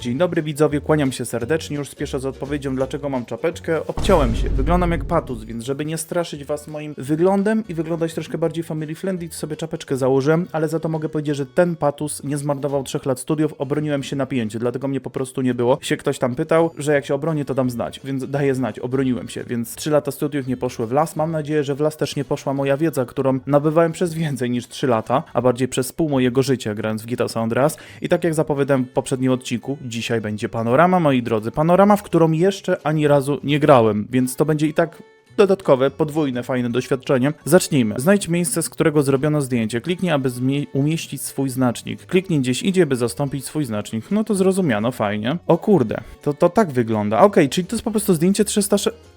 Dzień dobry widzowie, kłaniam się serdecznie, już spieszę z odpowiedzią dlaczego mam czapeczkę. Obciąłem się, wyglądam jak patus, więc żeby nie straszyć was moim wyglądem i wyglądać troszkę bardziej family friendly, to sobie czapeczkę założyłem, ale za to mogę powiedzieć, że ten patus nie zmarnował trzech lat studiów, obroniłem się na pięcie, dlatego mnie po prostu nie było. Się ktoś tam pytał, że jak się obronię, to dam znać, więc daję znać, obroniłem się, więc trzy lata studiów nie poszły w las. Mam nadzieję, że w las też nie poszła moja wiedza, którą nabywałem przez więcej niż trzy lata, a bardziej przez pół mojego życia grając w Guitar San Andreas. I tak jak zapowiadałem w poprzednim odcinku, dzisiaj będzie panorama, moi drodzy. Panorama, w którą jeszcze ani razu nie grałem, więc to będzie i tak dodatkowe, podwójne, fajne doświadczenie. Zacznijmy. Znajdź miejsce, z którego zrobiono zdjęcie. Kliknij, aby umieścić swój znacznik. Kliknij gdzieś idzie, by zastąpić swój znacznik. No to zrozumiano, fajnie. O kurde, to, to tak wygląda. Okej, czyli to jest po prostu zdjęcie 360.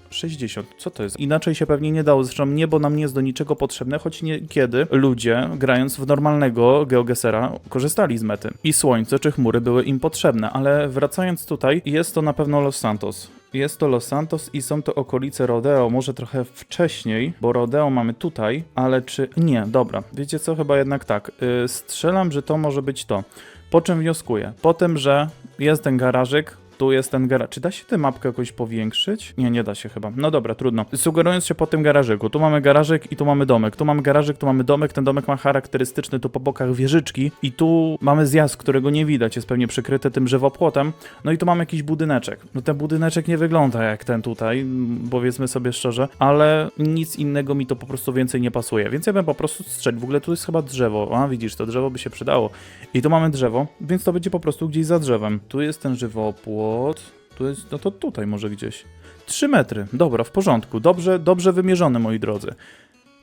Co to jest? Inaczej się pewnie nie dało. Zresztą niebo nam nie jest do niczego potrzebne, choć niekiedy ludzie, grając w normalnego GeoGesera, korzystali z mety. I słońce czy chmury były im potrzebne, ale wracając tutaj, jest to na pewno Los Santos. Jest to Los Santos i są to okolice Rodeo, może trochę wcześniej, bo Rodeo mamy tutaj, ale czy... Nie, dobra, wiecie co, chyba jednak tak. Yy, strzelam, że to może być to. Po czym wnioskuję? Po tym, że jest ten garażyk, tu jest ten garaż. Czy da się tę mapkę jakoś powiększyć? Nie, nie da się chyba. No dobra, trudno. Sugerując się po tym garażyku. Tu mamy garażyk i tu mamy domek. Tu mamy garażyk, tu mamy domek. Ten domek ma charakterystyczny tu po bokach wieżyczki. I tu mamy zjazd, którego nie widać. Jest pewnie przykryty tym żywopłotem. No i tu mamy jakiś budyneczek. No ten budyneczek nie wygląda jak ten tutaj, powiedzmy sobie szczerze, ale nic innego mi to po prostu więcej nie pasuje. Więc ja bym po prostu strzelił. W ogóle tu jest chyba drzewo. A widzisz, to drzewo by się przydało. I tu mamy drzewo, więc to będzie po prostu gdzieś za drzewem. Tu jest ten żywopłot. Tu jest, no to tutaj może gdzieś. 3 metry. Dobra, w porządku. Dobrze, dobrze wymierzone, moi drodzy.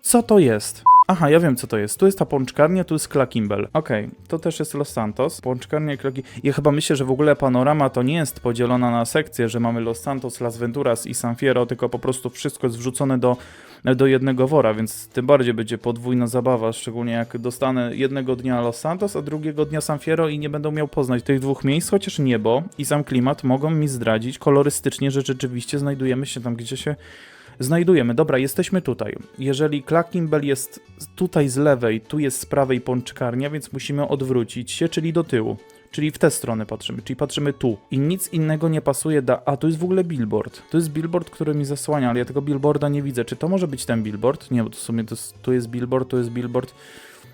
Co to jest? Aha, ja wiem co to jest. Tu jest ta pączkarnia, tu jest Klakimbel. Okej, to też jest Los Santos. Pączkarnia Klaki... Ja chyba myślę, że w ogóle panorama to nie jest podzielona na sekcje, że mamy Los Santos, Las Venturas i San Fierro, tylko po prostu wszystko jest wrzucone do, do jednego wora, więc tym bardziej będzie podwójna zabawa, szczególnie jak dostanę jednego dnia Los Santos, a drugiego dnia San Fierro i nie będę miał poznać tych dwóch miejsc, chociaż niebo i sam klimat mogą mi zdradzić kolorystycznie, że rzeczywiście znajdujemy się tam, gdzie się znajdujemy. Dobra, jesteśmy tutaj. Jeżeli Klakimbel jest tutaj z lewej, tu jest z prawej pączkarnia, więc musimy odwrócić się, czyli do tyłu. Czyli w tę stronę patrzymy, czyli patrzymy tu. I nic innego nie pasuje da... A, tu jest w ogóle billboard. To jest billboard, który mi zasłania, ale ja tego billboarda nie widzę. Czy to może być ten billboard? Nie, bo to w sumie to tu jest billboard, tu jest billboard.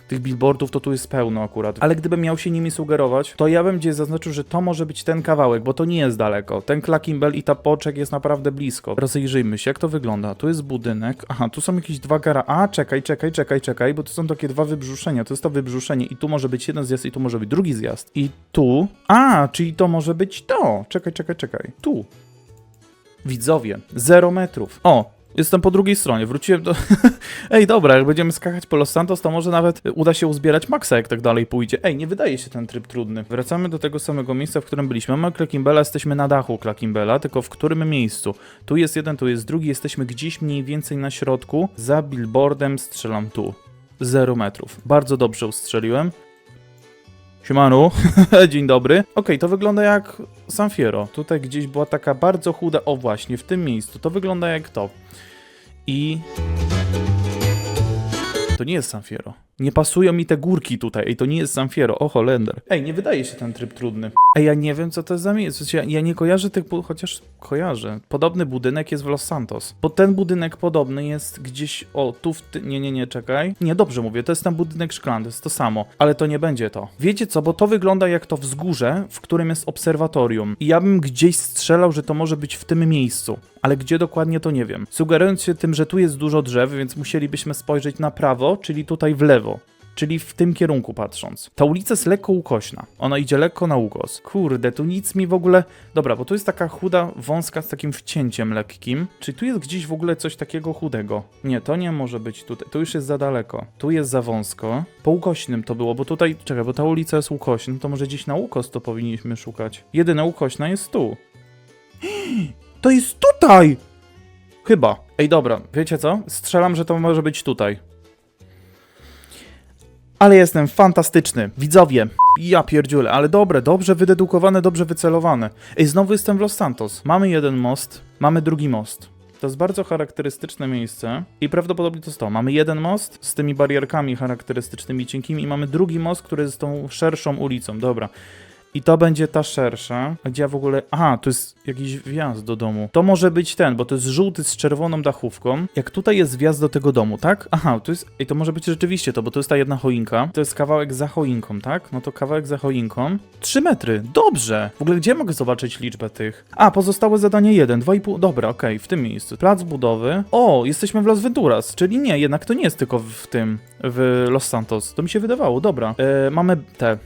Tych billboardów to tu jest pełno akurat. Ale gdybym miał się nimi sugerować, to ja bym gdzieś zaznaczył, że to może być ten kawałek, bo to nie jest daleko. Ten Klakimbel i ta poczek jest naprawdę blisko. Rozejrzyjmy się, jak to wygląda. Tu jest budynek. Aha, tu są jakieś dwa gara... A, czekaj, czekaj, czekaj, czekaj, bo tu są takie dwa wybrzuszenia. To jest to wybrzuszenie i tu może być jeden zjazd i tu może być drugi zjazd. I tu... A, czyli to może być to. Czekaj, czekaj, czekaj. Tu. Widzowie, 0 metrów. O, jestem po drugiej stronie, wróciłem do... Ej, dobra, jak będziemy skakać po Los Santos, to może nawet uda się uzbierać maksa, jak tak dalej pójdzie. Ej, nie wydaje się ten tryb trudny. Wracamy do tego samego miejsca, w którym byliśmy. Mamy Klakimbela, jesteśmy na dachu Klakimbela, tylko w którym miejscu? Tu jest jeden, tu jest drugi, jesteśmy gdzieś mniej więcej na środku. Za billboardem strzelam tu. 0 metrów. Bardzo dobrze ustrzeliłem. Siemanu, dzień dobry. Okej, to wygląda jak San Fierro. Tutaj gdzieś była taka bardzo chuda, o właśnie, w tym miejscu. To wygląda jak to. I... To nie jest San Fierro. Nie pasują mi te górki tutaj. Ej, to nie jest San Fierro. O, Holender. Ej, nie wydaje się ten tryb trudny. Ej, ja nie wiem, co to jest za miejsce. Ja, ja nie kojarzę tych, chociaż kojarzę. Podobny budynek jest w Los Santos. Bo ten budynek podobny jest gdzieś, o, tu w ty... Nie, nie, nie, czekaj. Nie, dobrze mówię, to jest ten budynek szklany, to jest to samo. Ale to nie będzie to. Wiecie co, bo to wygląda jak to wzgórze, w którym jest obserwatorium. I ja bym gdzieś strzelał, że to może być w tym miejscu. Ale gdzie dokładnie to nie wiem. Sugerując się tym, że tu jest dużo drzew, więc musielibyśmy spojrzeć na prawo, czyli tutaj w lewo czyli w tym kierunku patrząc. Ta ulica jest lekko ukośna. Ona idzie lekko na ukos. Kurde, tu nic mi w ogóle... Dobra, bo tu jest taka chuda, wąska z takim wcięciem lekkim. Czy tu jest gdzieś w ogóle coś takiego chudego? Nie, to nie może być tutaj. Tu już jest za daleko. Tu jest za wąsko. Po ukośnym to było, bo tutaj... Czekaj, bo ta ulica jest ukośna, to może gdzieś na ukos to powinniśmy szukać. Jedyna ukośna jest tu. To jest tutaj! Chyba. Ej, dobra, wiecie co? Strzelam, że to może być tutaj. Ale jestem fantastyczny. Widzowie, ja pierdziule, ale dobre, dobrze wydedukowane, dobrze wycelowane. Ej, znowu jestem w Los Santos. Mamy jeden most, mamy drugi most. To jest bardzo charakterystyczne miejsce i prawdopodobnie to jest to. Mamy jeden most z tymi barierkami charakterystycznymi, cienkimi i mamy drugi most, który jest tą szerszą ulicą. Dobra. I to będzie ta szersza. Gdzie ja w ogóle... Aha, to jest jakiś wjazd do domu. To może być ten, bo to jest żółty z czerwoną dachówką. Jak tutaj jest wjazd do tego domu, tak? Aha, to jest... I to może być rzeczywiście to, bo to jest ta jedna choinka. To jest kawałek za choinką, tak? No to kawałek za choinką. 3 metry. Dobrze. W ogóle gdzie mogę zobaczyć liczbę tych? A, pozostałe zadanie 1, 2,5. Dobra, okej, w tym miejscu. Plac budowy. O, jesteśmy w Las Venturas, czyli nie, jednak to nie jest tylko w tym, w Los Santos. To mi się wydawało, dobra. E, mamy te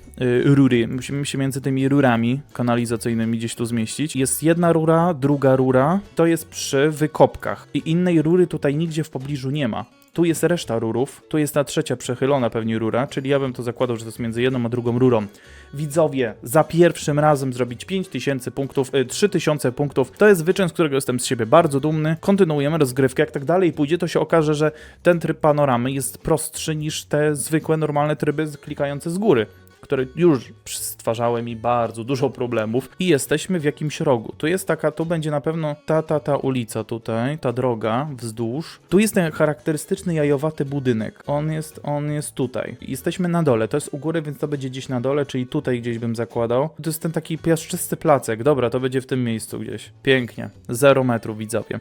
rury. Musimy się między tymi rurami kanalizacyjnymi gdzieś tu zmieścić. Jest jedna rura, druga rura. To jest przy wykopkach. I innej rury tutaj nigdzie w pobliżu nie ma. Tu jest reszta rurów, tu jest ta trzecia przechylona pewnie rura, czyli ja bym to zakładał, że to jest między jedną a drugą rurą. Widzowie, za pierwszym razem zrobić 5000 punktów, y, 3000 punktów, to jest wyczyn, z którego jestem z siebie bardzo dumny. Kontynuujemy rozgrywkę, jak tak dalej pójdzie, to się okaże, że ten tryb panoramy jest prostszy niż te zwykłe, normalne tryby klikające z góry które już stwarzały mi bardzo dużo problemów i jesteśmy w jakimś rogu. Tu jest taka, tu będzie na pewno ta, ta, ta ulica tutaj, ta droga wzdłuż. Tu jest ten charakterystyczny jajowaty budynek. On jest, on jest tutaj. Jesteśmy na dole, to jest u góry, więc to będzie gdzieś na dole, czyli tutaj gdzieś bym zakładał. To jest ten taki piaszczysty placek. Dobra, to będzie w tym miejscu gdzieś. Pięknie. Zero metrów widzowie.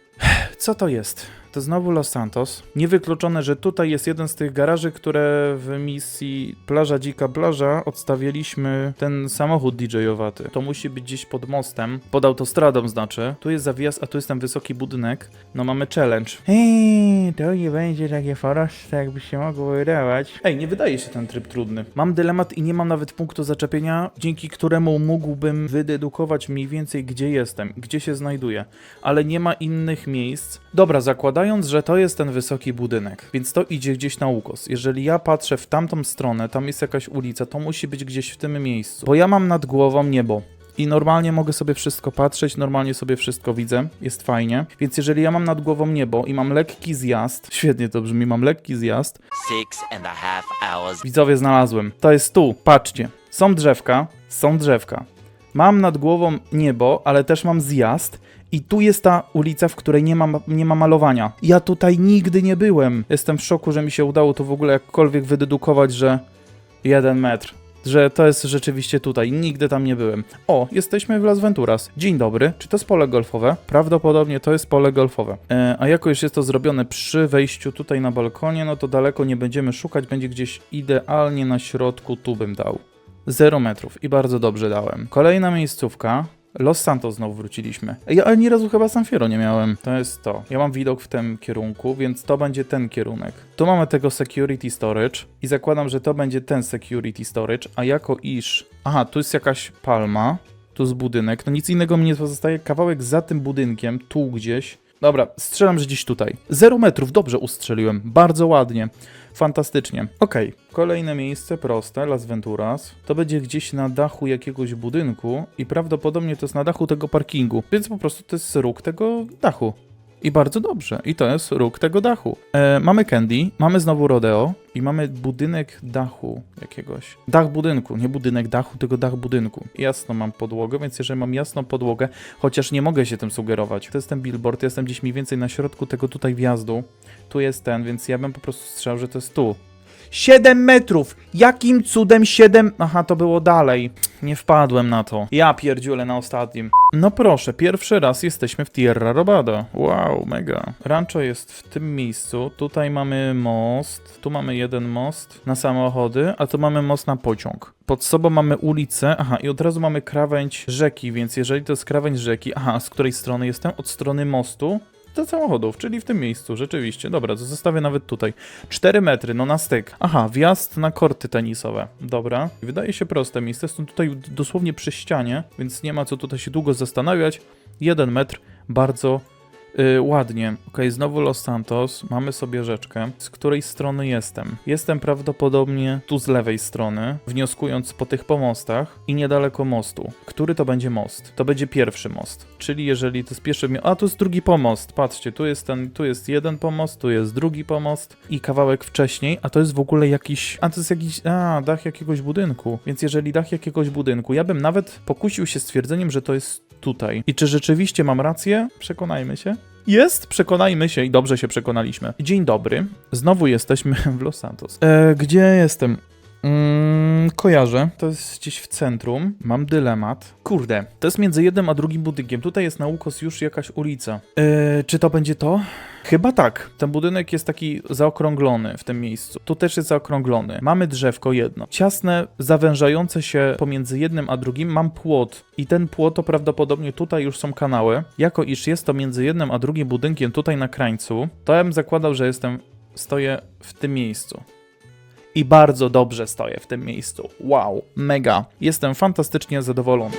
Co to jest? To znowu Los Santos. Niewykluczone, że tutaj jest jeden z tych garaży, które w misji Plaża Dzika Plaża odstawialiśmy ten samochód DJ-owaty. To musi być gdzieś pod mostem, pod autostradą znaczy. Tu jest zawijaz, a tu jest ten wysoki budynek. No mamy challenge. Hej, to nie będzie takie proste, jakby się mogło wydawać. Ej, nie wydaje się ten tryb trudny. Mam dylemat i nie mam nawet punktu zaczepienia, dzięki któremu mógłbym wydedukować mniej więcej, gdzie jestem, gdzie się znajduję. Ale nie ma innych miejsc. Dobra, zakładając, że to jest ten wysoki budynek, więc to idzie gdzieś na ukos. Jeżeli ja patrzę w tamtą stronę, tam jest jakaś ulica, to musi być gdzieś w tym miejscu. Bo ja mam nad głową niebo. I normalnie mogę sobie wszystko patrzeć, normalnie sobie wszystko widzę, jest fajnie. Więc jeżeli ja mam nad głową niebo i mam lekki zjazd, świetnie to brzmi, mam lekki zjazd, Six and a half hours Widzowie, znalazłem. To jest tu, patrzcie. Są drzewka, są drzewka. Mam nad głową niebo, ale też mam zjazd. I tu jest ta ulica, w której nie ma, nie ma malowania. Ja tutaj nigdy nie byłem. Jestem w szoku, że mi się udało to w ogóle jakkolwiek wydedukować, że jeden metr. Że to jest rzeczywiście tutaj. Nigdy tam nie byłem. O, jesteśmy w Las Venturas. Dzień dobry. Czy to jest pole golfowe? Prawdopodobnie to jest pole golfowe. E, a jako już jest to zrobione przy wejściu tutaj na balkonie, no to daleko nie będziemy szukać. Będzie gdzieś idealnie na środku. Tu bym dał. 0 metrów i bardzo dobrze dałem. Kolejna miejscówka. Los Santos znowu wróciliśmy. Ja ani razu chyba San Fierro nie miałem. To jest to. Ja mam widok w tym kierunku, więc to będzie ten kierunek. Tu mamy tego security storage i zakładam, że to będzie ten security storage, a jako iż... Aha, tu jest jakaś palma, tu jest budynek, no nic innego mi nie pozostaje. Kawałek za tym budynkiem, tu gdzieś. Dobra, strzelam, że gdzieś tutaj. 0 metrów, dobrze ustrzeliłem. Bardzo ładnie. Fantastycznie. Okej, kolejne miejsce proste, Las Venturas. To będzie gdzieś na dachu jakiegoś budynku i prawdopodobnie to jest na dachu tego parkingu, więc po prostu to jest róg tego dachu. I bardzo dobrze. I to jest róg tego dachu. E, mamy Candy, mamy znowu Rodeo i mamy budynek dachu jakiegoś. Dach budynku, nie budynek dachu, tylko dach budynku. Jasno mam podłogę, więc jeżeli mam jasną podłogę, chociaż nie mogę się tym sugerować. To jest ten billboard, jestem gdzieś mniej więcej na środku tego tutaj wjazdu. Tu jest ten, więc ja bym po prostu strzelał, że to jest tu. 7 metrów! Jakim cudem 7? Aha, to było dalej. Nie wpadłem na to. Ja pierdziule na ostatnim. No proszę, pierwszy raz jesteśmy w Tierra Robada. Wow, mega. Rancho jest w tym miejscu. Tutaj mamy most. Tu mamy jeden most na samochody, a tu mamy most na pociąg. Pod sobą mamy ulicę, aha, i od razu mamy krawędź rzeki, więc jeżeli to jest krawędź rzeki, aha, z której strony jestem? Od strony mostu do samochodów, czyli w tym miejscu, rzeczywiście. Dobra, to zostawię nawet tutaj. 4 metry, no na styk. Aha, wjazd na korty tenisowe. Dobra. Wydaje się proste miejsce, jestem tutaj dosłownie przy ścianie, więc nie ma co tutaj się długo zastanawiać. Jeden metr, bardzo y, ładnie. Okej, znowu Los Santos. Mamy sobie rzeczkę. Z której strony jestem? Jestem prawdopodobnie tu z lewej strony, wnioskując po tych pomostach i niedaleko mostu. Który to będzie most? To będzie pierwszy most. Czyli jeżeli to jest pierwszy... A, tu jest drugi pomost. Patrzcie, tu jest ten, tu jest jeden pomost, tu jest drugi pomost i kawałek wcześniej, a to jest w ogóle jakiś... A, to jest jakiś... A, dach jakiegoś budynku. Więc jeżeli dach jakiegoś budynku, ja bym nawet pokusił się stwierdzeniem, że to jest tutaj. I czy rzeczywiście mam rację? Przekonajmy się. Jest, przekonajmy się i dobrze się przekonaliśmy. Dzień dobry, znowu jesteśmy w Los Santos. E, gdzie jestem? Mm, kojarzę. To jest gdzieś w centrum. Mam dylemat. Kurde, to jest między jednym a drugim budynkiem. Tutaj jest na ukos już jakaś ulica. Yy, czy to będzie to? Chyba tak. Ten budynek jest taki zaokrąglony w tym miejscu. Tu też jest zaokrąglony. Mamy drzewko jedno. Ciasne, zawężające się pomiędzy jednym a drugim. Mam płot. I ten płot to prawdopodobnie tutaj już są kanały. Jako iż jest to między jednym a drugim budynkiem tutaj na krańcu, to ja bym zakładał, że jestem, stoję w tym miejscu. I bardzo dobrze stoję w tym miejscu. Wow, mega. Jestem fantastycznie zadowolony.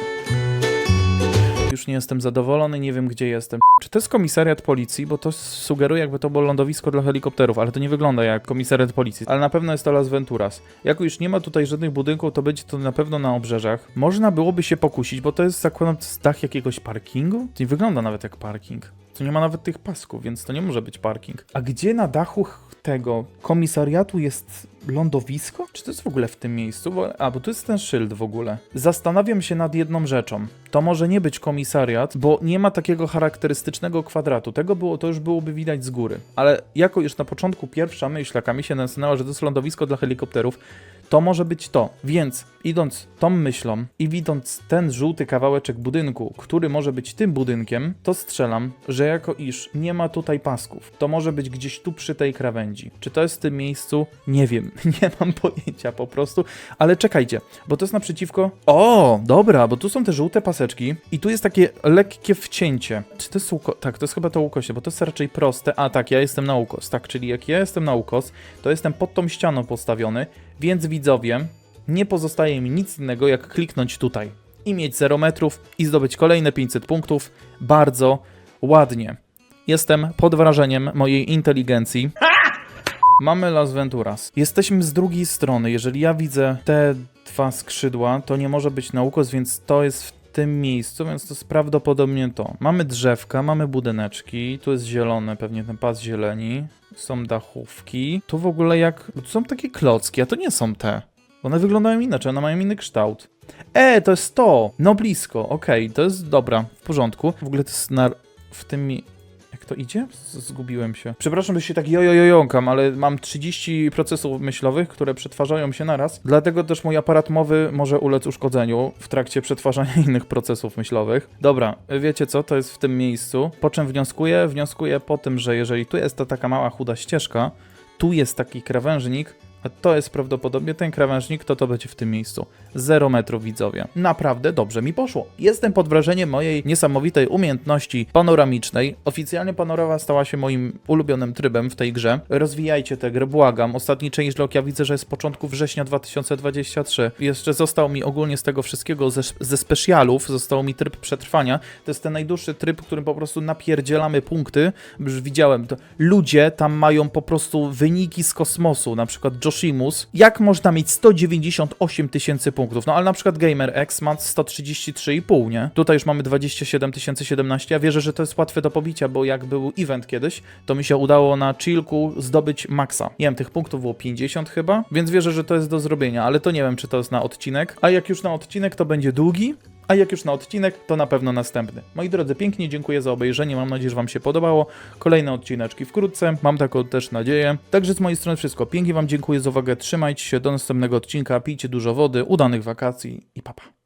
Już nie jestem zadowolony, nie wiem gdzie jestem. Czy to jest komisariat policji? Bo to sugeruje, jakby to było lądowisko dla helikopterów, ale to nie wygląda jak komisariat policji. Ale na pewno jest to Las Venturas. Jako już nie ma tutaj żadnych budynków, to będzie to na pewno na obrzeżach. Można byłoby się pokusić, bo to jest zakładam dach jakiegoś parkingu? To nie wygląda nawet jak parking. Tu nie ma nawet tych pasków, więc to nie może być parking. A gdzie na dachu ch- tego komisariatu jest lądowisko? Czy to jest w ogóle w tym miejscu? Bo, a, bo tu jest ten szyld w ogóle. Zastanawiam się nad jedną rzeczą. To może nie być komisariat, bo nie ma takiego charakterystycznego kwadratu. Tego było, to już byłoby widać z góry. Ale jako już na początku pierwsza myśl, jaka mi się nasunęła, że to jest lądowisko dla helikopterów, to może być to. Więc idąc tą myślą i widząc ten żółty kawałeczek budynku, który może być tym budynkiem, to strzelam, że jako iż nie ma tutaj pasków, to może być gdzieś tu przy tej krawędzi. Czy to jest w tym miejscu? Nie wiem. Nie mam pojęcia po prostu. Ale czekajcie, bo to jest naprzeciwko. O, dobra, bo tu są te żółte paseczki i tu jest takie lekkie wcięcie. Czy to jest łuko? Tak, to jest chyba to ukosie, bo to jest raczej proste. A tak, ja jestem na ukos. Tak, czyli jak ja jestem na ukos, to jestem pod tą ścianą postawiony, więc widzowie, nie pozostaje mi nic innego jak kliknąć tutaj i mieć 0 metrów i zdobyć kolejne 500 punktów. Bardzo ładnie. Jestem pod wrażeniem mojej inteligencji. Mamy Las Venturas. Jesteśmy z drugiej strony. Jeżeli ja widzę te dwa skrzydła, to nie może być na ukos, więc to jest w tym miejscu, więc to jest prawdopodobnie to. Mamy drzewka, mamy budyneczki, tu jest zielone, pewnie ten pas zieleni, są dachówki. Tu w ogóle jak... Tu są takie klocki, a to nie są te. One wyglądają inaczej, one mają inny kształt. E, to jest to! No blisko, okej, to jest dobra, w porządku. W ogóle to jest na... w tym... Jak to idzie? Zgubiłem się. Przepraszam, że się tak jojojojąkam, ale mam 30 procesów myślowych, które przetwarzają się naraz. Dlatego też mój aparat mowy może ulec uszkodzeniu w trakcie przetwarzania innych procesów myślowych. Dobra, wiecie co? To jest w tym miejscu. Po czym wnioskuję? Wnioskuję po tym, że jeżeli tu jest ta taka mała chuda ścieżka, tu jest taki krawężnik, to jest prawdopodobnie ten krawężnik, to to będzie w tym miejscu. 0 metrów widzowie. Naprawdę dobrze mi poszło. Jestem pod wrażeniem mojej niesamowitej umiejętności panoramicznej. Oficjalnie panorama stała się moim ulubionym trybem w tej grze. Rozwijajcie tę grę, błagam. Ostatni changelog ja widzę, że jest z początku września 2023. Jeszcze został mi ogólnie z tego wszystkiego ze, ze specjalów, został mi tryb przetrwania. To jest ten najdłuższy tryb, którym po prostu napierdzielamy punkty. Już widziałem to. Ludzie tam mają po prostu wyniki z kosmosu, na przykład Joshimus. Jak można mieć 198 tysięcy punktów? No ale na przykład GamerX ma 133,5, nie? Tutaj już mamy 27 017. Ja wierzę, że to jest łatwe do pobicia, bo jak był event kiedyś, to mi się udało na chillku zdobyć maksa. Nie wiem, tych punktów było 50 chyba, więc wierzę, że to jest do zrobienia, ale to nie wiem, czy to jest na odcinek. A jak już na odcinek, to będzie długi, a jak już na odcinek, to na pewno następny. Moi drodzy, pięknie dziękuję za obejrzenie. Mam nadzieję, że Wam się podobało. Kolejne odcineczki wkrótce. Mam taką też nadzieję. Także z mojej strony wszystko. Pięknie Wam dziękuję za uwagę. Trzymajcie się do następnego odcinka. Pijcie dużo wody, udanych wakacji i papa.